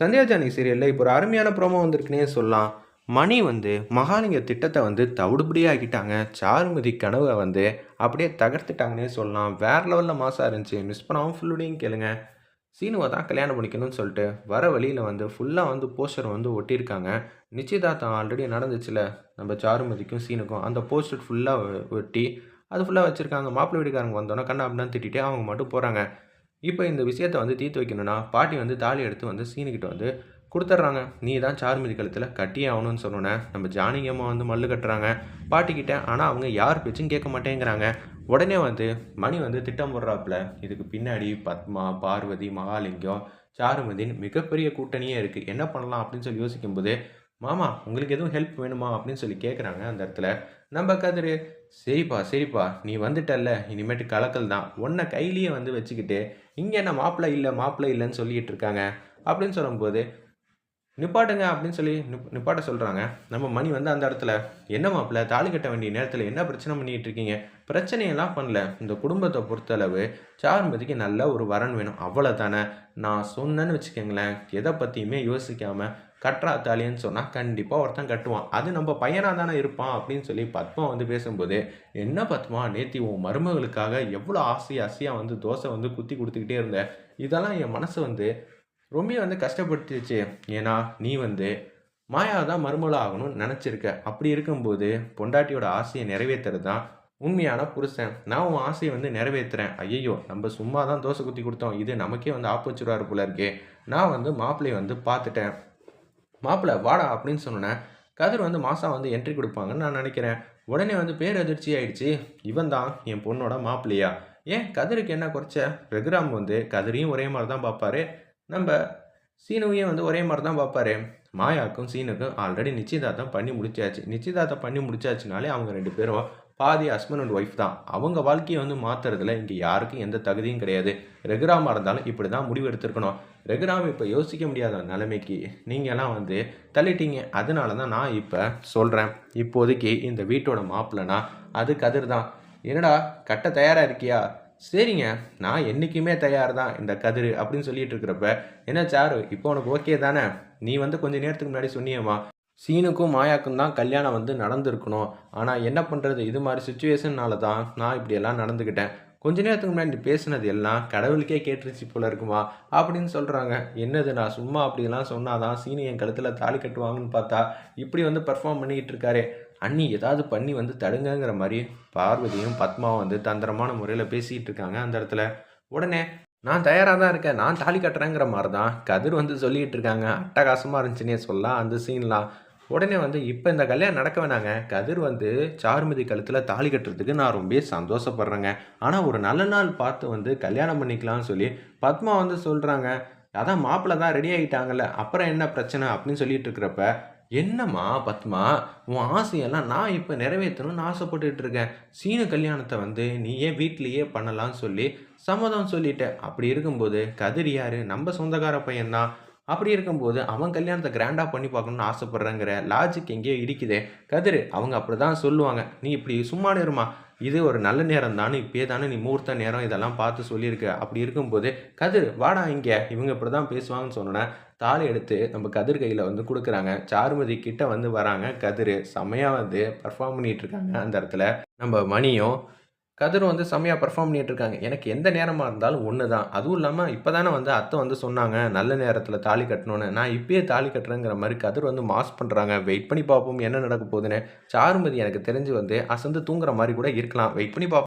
சந்தியாஜானி சீரியலில் இப்போ ஒரு அருமையான ப்ரோமோ வந்திருக்குன்னே சொல்லலாம். மணி வந்து மகாலிங்க திட்டத்தை வந்து தவிடுபடியாக்கிட்டாங்க. சாருமதி கனவை வந்து அப்படியே தகர்த்துட்டாங்கன்னே சொல்லலாம். வேறு லெவலில் மாசாக இருந்துச்சு. மிஸ் பண்ணாமல் ஃபுல்லுடையும் கேளுங்க. சீனுவை தான் கல்யாணம் பண்ணிக்கணும்னு சொல்லிட்டு வர வழியில் வந்து ஃபுல்லாக வந்து போஸ்டர் வந்து ஒட்டியிருக்காங்க. நிச்சயதார்த்தம் ஆல்ரெடி நடந்துச்சுல. நம்ம சாருமதிக்கும் சீனுக்கும் அந்த போஸ்டர் ஃபுல்லாக ஒட்டி அது ஃபுல்லாக வச்சுருக்காங்க. மாப்பிள்ளை வீட்டுக்காரங்க வந்தோன்னே கண்ணா அப்படின்னு திட்டிகிட்டே அவங்க மட்டும் போகிறாங்க இப்போ இந்த விஷயத்தை வந்து தீர்த்து வைக்கணும்னா பாட்டி வந்து தாலி எடுத்து வந்து சீனுக்கிட்ட வந்து கொடுத்துட்றாங்க. நீ தான் சார்மிதி கழுத்தில் கட்டியே ஆகணும்னு சொன்னோன்னே நம்ம ஜானிகம்மா வந்து மல்லு கட்டுறாங்க. பாட்டிக்கிட்ட ஆனால் அவங்க யார் பேச்சும் கேட்க மாட்டேங்கிறாங்க. உடனே வந்து மணி வந்து திட்டம் போடுறாப்புல. இதுக்கு பின்னாடி பத்மா பார்வதி மகாலிங்கம் சாருமதின் மிகப்பெரிய கூட்டணியே இருக்குது என்ன பண்ணலாம் அப்படின்னு சொல்லி யோசிக்கும்போது மாமா உங்களுக்கு எதுவும் ஹெல்ப் வேணுமா அப்படின்னு சொல்லி கேட்குறாங்க அந்த இடத்துல. நம்ம கதிர் சரிப்பா சரிப்பா நீ வந்துட்டல்ல இனிமேட்டு கலக்கல் தான். உன்னை கையிலேயே வந்து வச்சுக்கிட்டு இங்கே என்ன மாப்பிள்ளை இல்லை மாப்பிள்ளை இல்லைன்னு சொல்லிட்டு இருக்காங்க. அப்படின்னு சொல்லும்போது நிப்பாட்டுங்க அப்படின்னு சொல்லி நிப் நிப்பாட்ட சொல்கிறாங்க நம்ம மணி வந்து அந்த இடத்துல என்ன மாப்பிள்ள தாலி கட்ட வேண்டிய நேரத்தில் என்ன பிரச்சனை பண்ணிகிட்டு இருக்கீங்க? பிரச்சனையெல்லாம் பண்ணல. இந்த குடும்பத்தை பொறுத்தளவு சார்மதிக்கு நல்ல ஒரு வரன் வேணும். அவ்வளோ தானே நான் சொன்னேன்னு வச்சுக்கோங்களேன். எதை பற்றியுமே யோசிக்காமல் கட்டுறா சொன்னால் கண்டிப்பாக ஒருத்தன் கட்டுவான். அது நம்ம பையனாக தானே இருப்பான் அப்படின்னு சொல்லி பத்மா வந்து பேசும்போது என்ன பத்மா நேத்தி உன் மருமகளுக்காக எவ்வளோ ஆசை ஆசையாக வந்து தோசை வந்து குத்தி கொடுத்துக்கிட்டே இருந்த? இதெல்லாம் என் மனசு வந்து ரொம்ப வந்து கஷ்டப்படுத்திடுச்சு. ஏன்னா நீ வந்து மாயா தான் மருமகளாக ஆகணும்னு நினச்சிருக்க. அப்படி இருக்கும்போது பொண்டாட்டியோட ஆசையை நிறைவேற்றுறது தான் உண்மையான புருஷன். நான் உன் ஆசையை வந்து நிறைவேற்றுறேன் ஐயோ நம்ம சும்மா தான் தோசை குத்தி கொடுத்தோம். இது நமக்கே வந்து ஆப்போச்சுருவார் போல இருக்கே. நான் வந்து மாப்பிள்ளையை வந்து பார்த்துட்டேன். மாப்பிள்ளை வாடா அப்படின்னு சொன்னேன் கதிர் வந்து மாதம் வந்து என்ட்ரி கொடுப்பாங்கன்னு நான் நினைக்கிறேன். உடனே வந்து பேரதிர்ச்சி ஆயிடுச்சு. இவன் தான் என் பொண்ணோட மாப்பிள்ளையா? ஏன் கதிருக்கு என்ன குறைச்ச? ரகுராம் வந்து கதிரையும் ஒரே மாதிரி தான் பார்ப்பாரு. நம்ம சீனுவையும் வந்து ஒரே மாதிரி தான் பார்ப்பாரு. மாயாவுக்கும் சீனுக்கும் ஆல்ரெடி நிச்சயதார்த்தம் பண்ணி முடிச்சாச்சு. நிச்சயதார்த்தம் பண்ணி முடிச்சாச்சுனாலே அவங்க ரெண்டு பேரும் பாதி ஹஸ்பண்ட் அண்ட் ஒய்ஃப் தான். அவங்க வாழ்க்கையை வந்து மாற்றுறதுல இங்கே யாருக்கும் எந்த தகுதியும் கிடையாது. ரெகுராமாக இருந்தாலும் இப்படி தான் முடிவு எடுத்திருக்கணும். ரெகுராம் இப்போ யோசிக்க முடியாத நிலைமைக்கு நீங்கள்லாம் வந்து தள்ளிட்டீங்க. அதனால தான் நான் இப்போ சொல்கிறேன் இப்போதைக்கு இந்த வீட்டோட மாப்பிள்ளனா அது கதிர் தான் என்னடா கட்ட தயாராக இருக்கியா? சரிங்க நான் என்றைக்குமே தயார் தான் இந்த கதிர் அப்படின்னு சொல்லிட்டு இருக்கிறப்ப என்ன சாரு இப்போ உனக்கு ஓகே தானே? நீ வந்து கொஞ்சம் நேரத்துக்கு முன்னாடி சொன்னியம்மா. சீனுக்கும் மாயாக்கும் தான் கல்யாணம் வந்து நடந்திருக்கணும். ஆனால் என்ன பண்ணுறது இது மாதிரி சுச்சுவேஷன்னால தான் நான் இப்படியெல்லாம் நடந்துக்கிட்டேன் கொஞ்ச நேரத்துக்கு முன்னாடி பேசினது பேசுனது எல்லாம் கடவுளுக்கே கேட்டுருச்சு போல இருக்குமா? அப்படின்னு சொல்கிறாங்க என்னது நான் சும்மா அப்படிலாம் சொன்னாதான் சீனி என் கழுத்தில் தாலி கட்டுவாங்கன்னு பார்த்தா இப்படி வந்து பர்ஃபார்ம் பண்ணிக்கிட்டு இருக்காரு. அண்ணி ஏதாவது பண்ணி வந்து தடுங்கங்கிற மாதிரி பார்வதியும் பத்மாவும் வந்து தந்திரமான முறையில் பேசிக்கிட்டு இருக்காங்க அந்த இடத்துல. உடனே நான் தயாராக தான் இருக்கேன். நான் தாலி கட்டுறேங்கிற மாதிரி தான் கதிர் வந்து சொல்லிகிட்டு இருக்காங்க. அட்டகாசமாக இருந்துச்சுன்னே சொல்லலாம் அந்த சீன்லாம் உடனே வந்து இப்போ இந்த கல்யாணம் நடக்க வேணாங்க. கதிர் வந்து சாருமதி கழுத்தில் தாலி கட்டுறதுக்கு நான் ரொம்ப சந்தோஷப்படுறேங்க. ஆனால் ஒரு நல்ல நாள் பார்த்து வந்து கல்யாணம் பண்ணிக்கலாம்னு சொல்லி பத்மா வந்து சொல்கிறாங்க அதான் மாப்பிள்ளை தான் ரெடி ஆகிட்டாங்கல்ல அப்புறம் என்ன பிரச்சனை? அப்படின்னு சொல்லிட்டு இருக்கிறப்ப என்னம்மா பத்மா உன் ஆசையெல்லாம் நான் இப்போ நிறைவேற்றணும்னு ஆசைப்பட்டுட்டு இருக்கேன். சீன கல்யாணத்தை வந்து நீ ஏன் வீட்லேயே பண்ணலாம்னு சொல்லி சம்மதம் சொல்லிட்டேன். அப்படி இருக்கும்போது கதிர் யாரு? நம்ம சொந்தக்கார பையன்தான். அப்படி இருக்கும்போது அவன் கல்யாணத்தை கிராண்டாக பண்ணி பார்க்கணும்னு ஆசைப்பட்றேங்கிற லாஜிக் எங்கேயோ இடிக்குதே. கதிர் அவங்க அப்படி தான் சொல்லுவாங்க. நீ இப்படி சும்மா நேருமா இது ஒரு நல்ல நேரம் தானே இப்பயே தானே நீ மூர்த்த நேரம் இதெல்லாம் பார்த்து சொல்லியிருக்க. அப்படி இருக்கும்போது கதிர் வாடா இங்கே. இவங்க இப்படி தான் பேசுவாங்கன்னு சொன்னோன்னே தாலி எடுத்து நம்ம கதிர் கையில் வந்து கொடுக்குறாங்க. சாருமதி கிட்ட வந்து வராங்க. கதிர் செம்மையாக வந்து பர்ஃபார்ம் பண்ணிகிட்டு இருக்காங்க அந்த இடத்துல. நம்ம மணியும் கதிர் வந்து செம்மையாக பர்ஃபார்ம் பண்ணிட்டு இருக்காங்க எனக்கு எந்த நேரமாக இருந்தாலும் ஒன்று தான் அதுவும் இல்லாமல் இப்போ தானே வந்து அத்தை வந்து சொன்னாங்க நல்ல நேரத்தில் தாலி கட்டணும்னு. நான் இப்பயே தாலி கட்டுறேங்கிற மாதிரி கதிர் வந்து மாஸ் பண்ணுறாங்க வெயிட் பண்ணி பார்ப்போம் என்ன நடக்க போகுதுன்னு. சாருமதி எனக்கு தெரிஞ்சு வந்து அசந்து தூங்குற மாதிரி கூட இருக்கலாம். வெயிட் பண்ணி பார்ப்போம்.